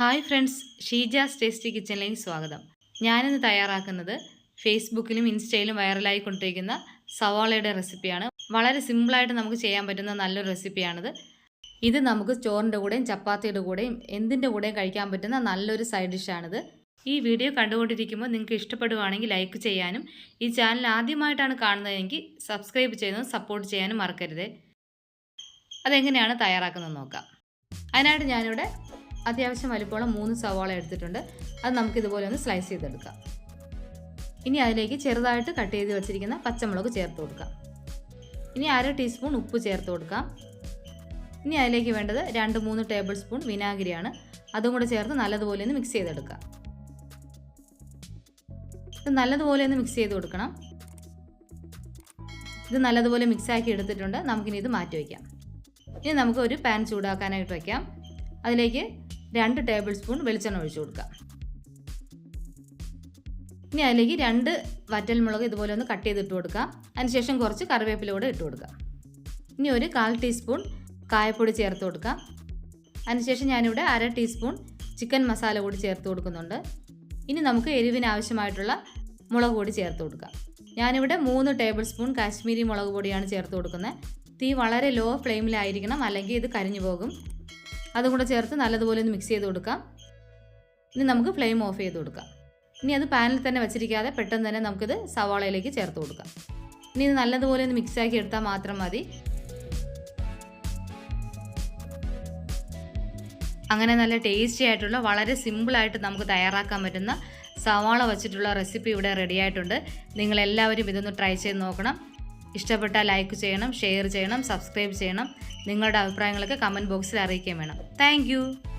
Hi friends Sheeja's tasty കിച്ചണിലേക്ക് സ്വാഗതം. ഞാനിന്ന് തയ്യാറാക്കുന്നത് ഫേസ്ബുക്കിലും ഇൻസ്റ്റയിലും വൈറലായിക്കൊണ്ടിരിക്കുന്ന സവാളയുടെ റെസിപ്പിയാണ്. വളരെ സിമ്പിളായിട്ട് നമുക്ക് ചെയ്യാൻ പറ്റുന്ന നല്ലൊരു റെസിപ്പിയാണിത്. ഇത് നമുക്ക് ചോറിന്റെ കൂടെയും ചപ്പാത്തിയുടെ കൂടെയും എന്തിന്റെ കൂടെയും കഴിക്കാൻ പറ്റുന്ന നല്ലൊരു സൈഡ് ഡിഷാണിത് ഈ വീഡിയോ കണ്ടുകൊണ്ടിരിക്കുമ്പോൾ നിങ്ങൾക്ക് ഇഷ്ടപ്പെടുവാണെങ്കിൽ ലൈക്ക് ചെയ്യാനും ഈ ചാനൽ ആദ്യമായിട്ടാണ് കാണുന്നതെങ്കിൽ സബ്സ്ക്രൈബ് ചെയ്യുന്നതും സപ്പോർട്ട് ചെയ്യാനും മറക്കരുത്. അതെങ്ങനെയാണ് തയ്യാറാക്കുന്നത് നോക്കാം. അതിനായിട്ട് ഞാനിവിടെ അത്യാവശ്യം വലിപ്പമുള്ള മൂന്ന് സവാള എടുത്തിട്ടുണ്ട്. അത് നമുക്ക് ഇതുപോലെ ഒന്ന് സ്ലൈസ് ചെയ്തെടുക്കാം. ഇനി അതിലേക്ക് ചെറുതായിട്ട് കട്ട് ചെയ്ത് വെച്ചിരിക്കുന്ന പച്ചമുളക് ചേർത്ത് കൊടുക്കാം. ഇനി അര ടീസ്പൂൺ ഉപ്പ് ചേർത്ത് കൊടുക്കാം. ഇനി അതിലേക്ക് വേണ്ടത് രണ്ട് മൂന്ന് ടേബിൾ സ്പൂൺ വിനാഗിരിയാണ്. അതും കൂടെ ചേർത്ത് നല്ലതുപോലെ ഒന്ന് മിക്സ് ചെയ്തെടുക്കാം. ഇത് നല്ലതുപോലെ ഒന്ന് മിക്സ് ചെയ്ത് കൊടുക്കണം. ഇത് നല്ലതുപോലെ മിക്സ് ആക്കി എടുത്തിട്ടുണ്ട്. നമുക്കിനി ഇത് മാറ്റി വയ്ക്കാം. ഇനി നമുക്ക് ഒരു പാൻ ചൂടാക്കാനായിട്ട് വയ്ക്കാം. അതിലേക്ക് രണ്ട് ടേബിൾ സ്പൂൺ വെളിച്ചെണ്ണ ഒഴിച്ചു കൊടുക്കുക. ഇനി അതിലേക്ക് രണ്ട് വറ്റൽമുളക് ഇതുപോലെ ഒന്ന് കട്ട് ചെയ്തിട്ട് കൊടുക്കുക അതിനുശേഷം കുറച്ച് കറിവേപ്പില കൂടെ ഇട്ട് കൊടുക്കുക ഇനി ഒരു കാൽ ടീസ്പൂൺ കായപ്പൊടി ചേർത്ത് കൊടുക്കുക അതിനുശേഷം ഞാനിവിടെ അര ടീസ്പൂൺ ചിക്കൻ മസാല കൂടി ചേർത്ത് കൊടുക്കുന്നുണ്ട്. ഇനി നമുക്ക് എരിവിന് ആവശ്യമായിട്ടുള്ള മുളക് പൊടി ചേർത്ത് കൊടുക്കാം. ഞാനിവിടെ മൂന്ന് ടേബിൾ സ്പൂൺ കാശ്മീരി മുളക് പൊടിയാണ് ചേർത്ത് കൊടുക്കുന്നത്. തീ വളരെ ലോ ഫ്ലെയിമിലായിരിക്കണം അല്ലെങ്കിൽ ഇത് കരിഞ്ഞു പോകും. അതും കൂടെ ചേർത്ത് നല്ലതുപോലെ ഒന്ന് മിക്സ് ചെയ്ത് കൊടുക്കാം. ഇനി നമുക്ക് ഫ്ലെയിം ഓഫ് ചെയ്ത് കൊടുക്കാം. ഇനി അത് പാനിൽ തന്നെ വെച്ചിരിക്കാതെ പെട്ടെന്ന് തന്നെ നമുക്കിത് സവാളയിലേക്ക് ചേർത്ത് കൊടുക്കാം. ഇനി ഇത് നല്ലതുപോലെ ഒന്ന് മിക്സ് ആക്കി എടുത്താൽ മാത്രം മതി. അങ്ങനെ നല്ല ടേസ്റ്റി ആയിട്ടുള്ള വളരെ സിമ്പിളായിട്ട് നമുക്ക് തയ്യാറാക്കാൻ പറ്റുന്ന സവാള വച്ചിട്ടുള്ള റെസിപ്പി ഇവിടെ റെഡി ആയിട്ടുണ്ട്. നിങ്ങളെല്ലാവരും ഇതൊന്ന് ട്രൈ ചെയ്ത് നോക്കണം. ഇഷ്ടപ്പെട്ടാൽ ലൈക്ക് ചെയ്യണം ഷെയർ ചെയ്യണം സബ്സ്ക്രൈബ് ചെയ്യണം. നിങ്ങളുടെ അഭിപ്രായങ്ങളൊക്കെ കമന്റ് ബോക്സിൽ അറിയിക്കുകയും വേണം. താങ്ക്